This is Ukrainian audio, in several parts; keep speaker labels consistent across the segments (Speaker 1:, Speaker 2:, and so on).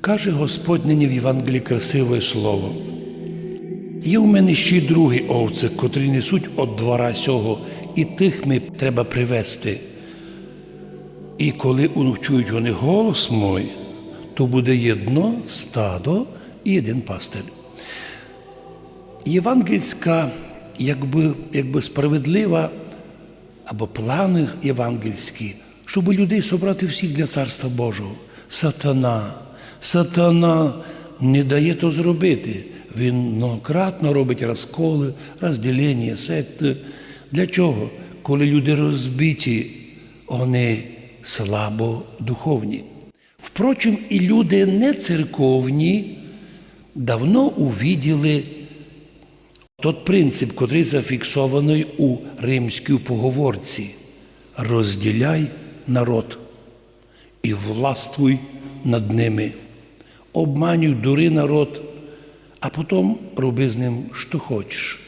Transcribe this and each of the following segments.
Speaker 1: Каже Господь нині в Євангелії красиве слово. Є в мене ще й другі овці, котрі несуть от двора сього, і тих ми треба привести. І коли уночують вони голос мой, то буде єдно стадо і один пастир. Євангельська, якби, якби справедлива, або плани євангельські, щоб людей собрати всіх для Царства Божого. Сатана, сатана не дає то зробити. Він многократно робить розколи, розділення, секти. Для чого? Коли люди розбиті, вони слабо духовні. Впрочем, і люди не церковні давно увіділи тот принцип, котрий зафіксований у римській поговорці. Розділяй народ і властвуй над ними. Обманюй, дури народ, а потім роби з ним, що хочеш.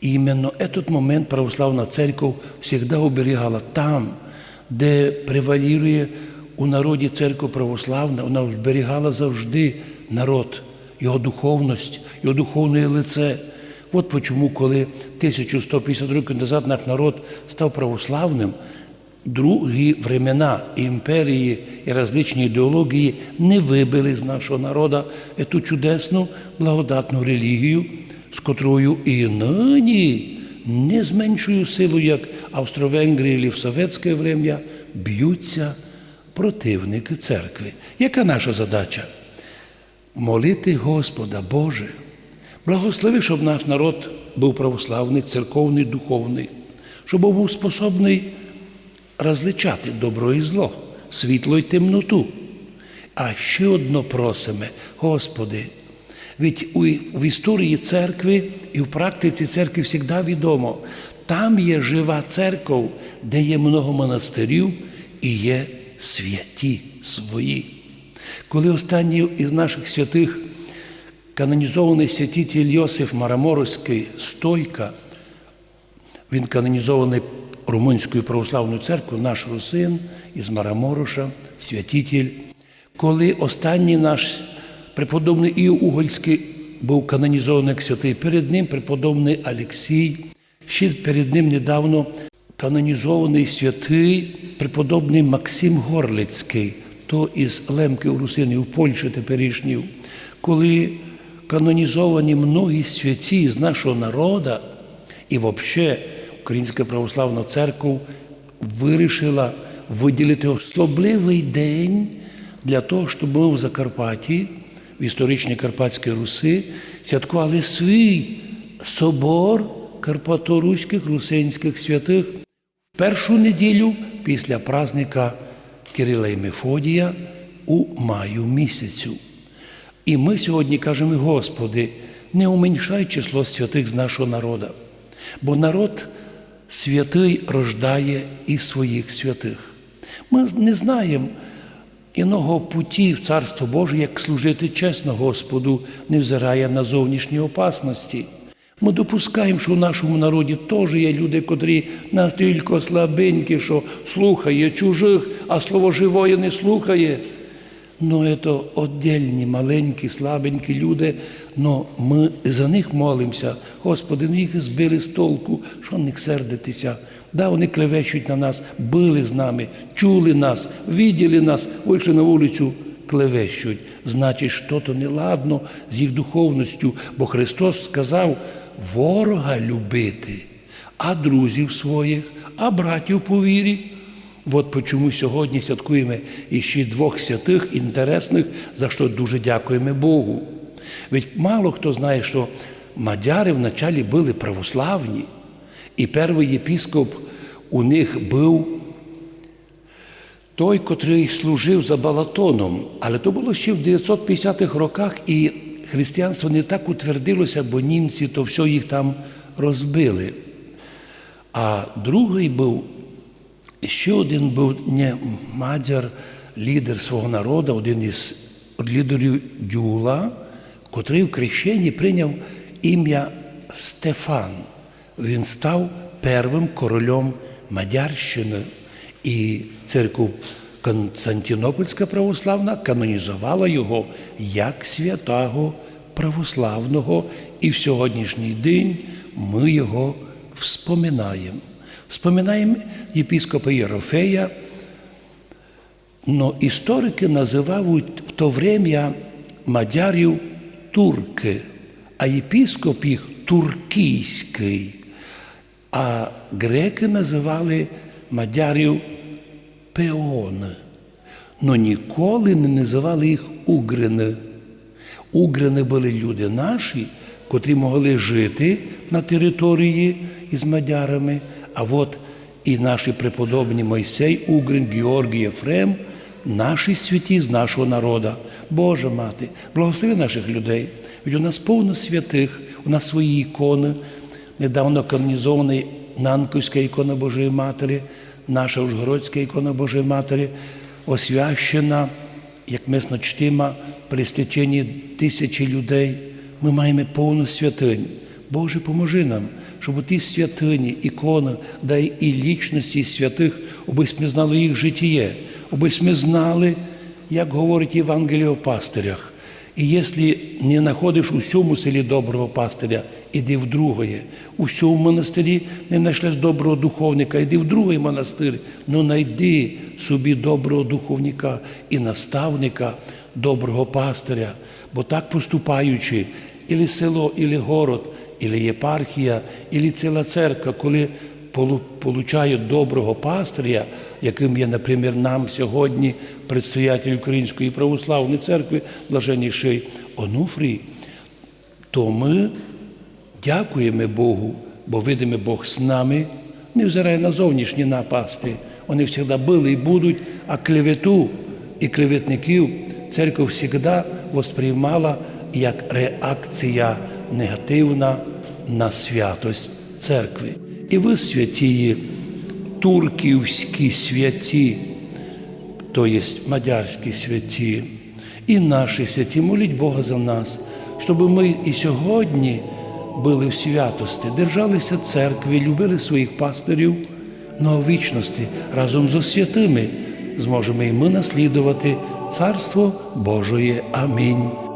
Speaker 1: І іменно этот момент православна церква завжди оберігала там, де превалірує у народі церква православна, вона зберігала завжди народ, його духовність, його духовне лице. От почому, коли 1150 років назад наш народ став православним, другі времена імперії і различні ідеології не вибили з нашого народу ту чудесну благодатну релігію, з котрою і нині не з меншою силою, як Австро-Венгрії в совєтське врем'я, б'ються противники церкви. Яка наша задача? Молити Господа Боже. Благослови, щоб наш народ був православний, церковний, духовний, щоб був способний розличати добро і зло, світло й темноту. А ще одно просимо, Господи, у, в історії церкви і в практиці церкви завжди відомо, там є жива церква, де є много монастирів і є святі свої. Коли останній із наших святих канонізований святитель Йосиф Мараморський Стойка, він канонізований Румунською православною церквою, наш русин із Марамороша, святитель. Коли останній наш преподобний Іов був канонізований як святий, перед ним преподобний Алексій, ще перед ним недавно канонізований святий преподобний Максим Горлицький, то із Лемків Русини в Польщі теперішній, коли канонізовані многі святі з нашого народу, і взагалі Українська православна церква вирішила виділити особливий день для того, щоб ми в Закарпатті, в історичній Карпатській Руси, святкували свій собор карпаторуських русинських святих в першу неділю після праздника Кирила і Мефодія у маю місяцю. І ми сьогодні кажемо, Господи, не уменьшай число святих з нашого народу, бо народ святий рождає і своїх святих. Ми не знаємо іного путі в Царство Боже, як служити чесно Господу, невзирає на зовнішні опасності. Ми допускаємо, що в нашому народі теж є люди, котрі настільки слабенькі, що слухає чужих, а слово живое не слухає. Ну, це віддільні, маленькі, слабенькі люди, але ми за них молимося. Господи, ну їх збили з толку, що на них сердитися. Да, вони клевещуть на нас, били з нами, чули нас, виділи нас, вийшли на вулицю, клевещуть. Значить, що то неладно з їх духовністю, бо Христос сказав ворога любити, а друзів своїх, а братів по вірі. От чому сьогодні святкуємо іще двох святих інтересних, за що дуже дякуємо Богу. Ведь мало хто знає, що мадяри вначалі були православні, і перший єпіскоп у них був той, котрий служив за Балатоном. Але то було ще в 950-х роках, і християнство не так утвердилося, бо німці то все їх там розбили. А другий був ще один був не мадяр, лідер свого народу, один із лідерів Дюла, котрий в крещенні прийняв ім'я Стефан. Він став первим королем Мадярщини. І церкву Константинопольська православна канонізувала його як святого православного, і в сьогоднішній день ми його вспоминаємо. Вспоминаємо єпіскопа Єрофея, но історики називають в то время мадярів турки, а єпіскоп їх туркійський. А греки називали мадярів пеони, но ніколи не називали їх угрини. Угрини були люди наші, котрі могли жити на території із мадярами, а от і наші преподобні Мойсей, Угрин, Георгій, Єфрем, наші святі з нашого народу. Боже мати, благослови наших людей. Ведь у нас повно святих, у нас свої ікони, недавно канонізований Нанківська ікона Божої Матері, наша Ужгородська ікона Божої Матері, освящена, як мисно чтима при стеченні тисячі людей. Ми маємо повну святинь. Боже, поможи нам, щоб у ті святині, ікони, дай і лічності святих, аби ми знали їх житіє, аби ми знали, як говорить Євангеліє о пастирях. І якщо не знаходиш у всьому селі доброго пастиря, іди в другое. У всьому монастирі не знайшлеш доброго духовника, іди в другий монастир. Ну знайди собі доброго духовника і наставника, доброго пастиря. Бо так поступаючи, ілі село, ілі город, ілі єпархія, ілі ціла церква, коли полу- получають доброго пастиря, яким є, наприклад, нам сьогодні предстоятель Української православної церкви, блаженніший Онуфрій, то ми дякуємо Богу, бо видимо Бог з нами, не взирає на зовнішні напасти. Вони завжди були і будуть, а клевету і клеветників церква завжди восприймала як реакція негативна на святость церкви. І ви святії, турківські святі, то є мадярські святі, і наші святі, моліть Бога за нас, щоб ми і сьогодні були в святості, держалися церкви, любили своїх пастирів, но в вічності разом зі святими зможемо і ми наслідувати Царство Божоє. Амінь.